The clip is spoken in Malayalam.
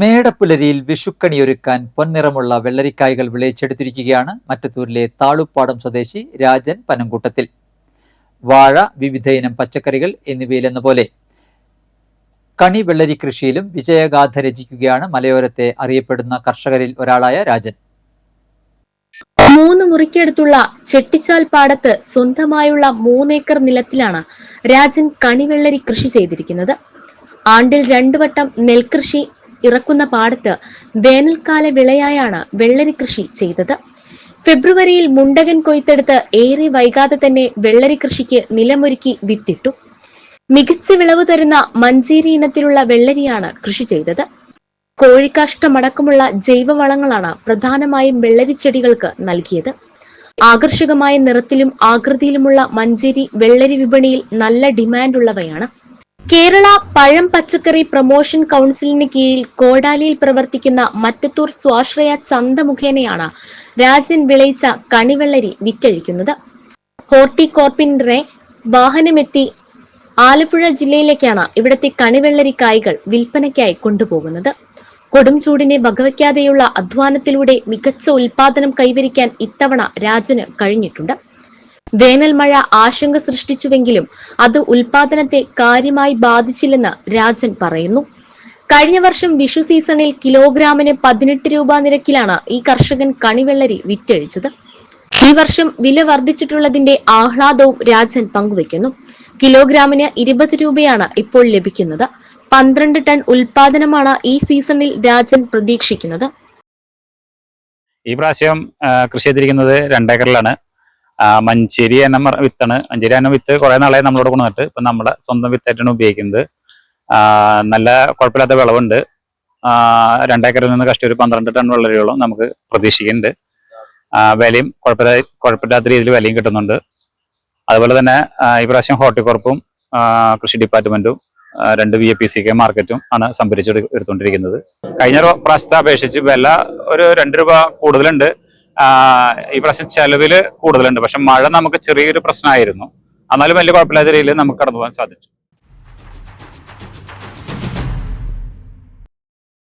മേടപ്പുലരിയിൽ വിഷുക്കണിയൊരുക്കാൻ പൊൻനിറമുള്ള വെള്ളരിക്കായകൾ വിളയിച്ചെടുത്തിരിക്കുകയാണ് മറ്റത്തൂരിലെ താളുപ്പാടം സ്വദേശി രാജൻ പനംകൂട്ടത്തിൽ. വാഴ വിവിധ ഇനം പച്ചക്കറികൾ എന്നിവയിലെന്ന പോലെ കണി വെള്ളരി കൃഷിയിലും വിജയഗാഥ രചിക്കുകയാണ് മലയോരത്തെ അറിയപ്പെടുന്ന കർഷകരിൽ ഒരാളായ രാജൻ. മൂന്ന് മുറിക്കടുത്തുള്ള ചെട്ടിച്ചാൽ പാടത്ത് സ്വന്തമായുള്ള മൂന്നേക്കർ നിലത്തിലാണ് രാജൻ കണിവെള്ളരി കൃഷി ചെയ്തിരിക്കുന്നത്. ആണ്ടിൽ രണ്ടു വട്ടം നെൽകൃഷി ഇറക്കുന്ന പാടത്ത് വേനൽക്കാല വിളയായാണ് വെള്ളരി കൃഷി ചെയ്തത്. ഫെബ്രുവരിയിൽ മുണ്ടകൻ കൊയ്ത്തെടുത്ത് ഏറെ വൈകാതെ തന്നെ വെള്ളരി കൃഷിക്ക് നിലമൊരുക്കി വിത്തിട്ടു. മികച്ച വിളവ് തരുന്ന മഞ്ചേരി ഇനത്തിലുള്ള വെള്ളരിയാണ് കൃഷി ചെയ്തത്. കോഴിക്കാഷ്ടമടക്കമുള്ള ജൈവവളങ്ങളാണ് പ്രധാനമായും വെള്ളരി ചെടികൾക്ക് നൽകിയത്. ആകർഷകമായ നിറത്തിലും ആകൃതിയിലുമുള്ള മഞ്ചേരി വെള്ളരി വിപണിയിൽ നല്ല ഡിമാൻഡുള്ളവയാണ് കേരള പഴം പച്ചക്കറി പ്രൊമോഷൻ കൗൺസിലിന് കീഴിൽ കോടാലിയിൽ പ്രവർത്തിക്കുന്ന മറ്റത്തൂർ സ്വാശ്രയ ചന്ത മുഖേനയാണ് രാജൻ വിളയിച്ച കണിവെള്ളരി വിറ്റഴിക്കുന്നത്. ഹോർട്ടികോർപ്പിന്റെ വാഹനമെത്തി ആലപ്പുഴ ജില്ലയിലേക്കാണ് ഇവിടത്തെ കണിവെള്ളരി കായ്കൾ വിൽപ്പനയ്ക്കായി കൊണ്ടുപോകുന്നത്. കൊടും ചൂടിനെ വകവയ്ക്കാതെയുള്ള അധ്വാനത്തിലൂടെ മികച്ച ഉൽപാദനം കൈവരിക്കാൻ ഇത്തവണ രാജന് കഴിഞ്ഞിട്ടുണ്ട്. വേനൽ മഴ ആശങ്ക സൃഷ്ടിച്ചുവെങ്കിലും അത് ഉൽപാദനത്തെ കാര്യമായി ബാധിച്ചില്ലെന്ന് രാജൻ പറയുന്നു. കഴിഞ്ഞ വർഷം വിഷു സീസണിൽ കിലോഗ്രാമിന് പതിനെട്ട് രൂപ നിരക്കിലാണ് ഈ കർഷകൻ കണിവെള്ളരി വിറ്റഴിച്ചത്. ഈ വർഷം വില വർദ്ധിച്ചിട്ടുള്ളതിന്റെ ആഹ്ലാദവും രാജൻ പങ്കുവെക്കുന്നു. കിലോഗ്രാമിന് ഇരുപത് രൂപയാണ് ഇപ്പോൾ ലഭിക്കുന്നത്. പന്ത്രണ്ട് ടൺ ഉൽപാദനമാണ് ഈ സീസണിൽ രാജൻ പ്രതീക്ഷിക്കുന്നത്. ഈ പ്രാവശ്യം കൃഷി ചെയ്തിരിക്കുന്നത് രണ്ടേക്കറിലാണ്. മഞ്ചേരി എന്ന വിത്താണ്. മഞ്ചേരി എന്ന വിത്ത് കുറെ നാളായി നമ്മളോട് കൊണ്ടുവന്നിട്ട്. ഇപ്പൊ നമ്മുടെ സ്വന്തം വിത്തായിട്ടാണ് ഉപയോഗിക്കുന്നത്. നല്ല കുഴപ്പമില്ലാത്ത വിളവുണ്ട്. രണ്ടേക്കറിൽ നിന്ന് കഷ്ടി ഒരു പന്ത്രണ്ട് ടൺ വെള്ളരിയോളം നമുക്ക് പ്രതീക്ഷിക്കുന്നുണ്ട്. വിലയും കുഴപ്പമില്ല കുഴപ്പമില്ലാത്ത രീതിയിൽ വിലയും കിട്ടുന്നുണ്ട്. അതുപോലെ തന്നെ ഈ പ്രാവശ്യം ഹോർട്ടിക്കോർപ്പും കൃഷി ഡിപ്പാർട്ട്മെന്റും രണ്ട് V A P C K മാർക്കറ്റും ആണ് സംഭരിച്ചെടുത്തുകൊണ്ടിരിക്കുന്നത് കഴിഞ്ഞ പ്രാവശ്യത്തെ അപേക്ഷിച്ച് വില ഒരു രണ്ട് രൂപ കൂടുതലുണ്ട്. ആ, ഈ പ്രാവശ്യം ചെലവിൽ കൂടുതലുണ്ട്. പക്ഷെ മഴ നമുക്ക് ചെറിയൊരു പ്രശ്നമായിരുന്നു. എന്നാലും വലിയ കുഴപ്പമില്ലാത്ത രീതിയിൽ നമുക്ക് കടന്നു പോകാൻ സാധിച്ചു.